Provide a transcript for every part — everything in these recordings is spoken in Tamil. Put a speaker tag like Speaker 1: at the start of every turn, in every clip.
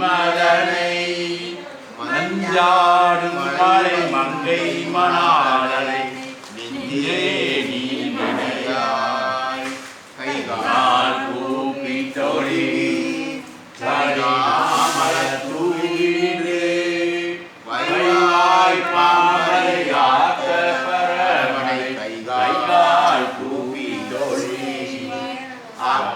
Speaker 1: மதனை மஞ்சாடும் மலை மங்கை மணாளனை நெஞ்சே நீ நினையாய் கைகால் கூப்பி தொழில்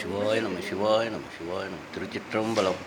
Speaker 2: சிவாய நம சிவாய நம சிவாய நம. திருச்சிற்றம்பலம்.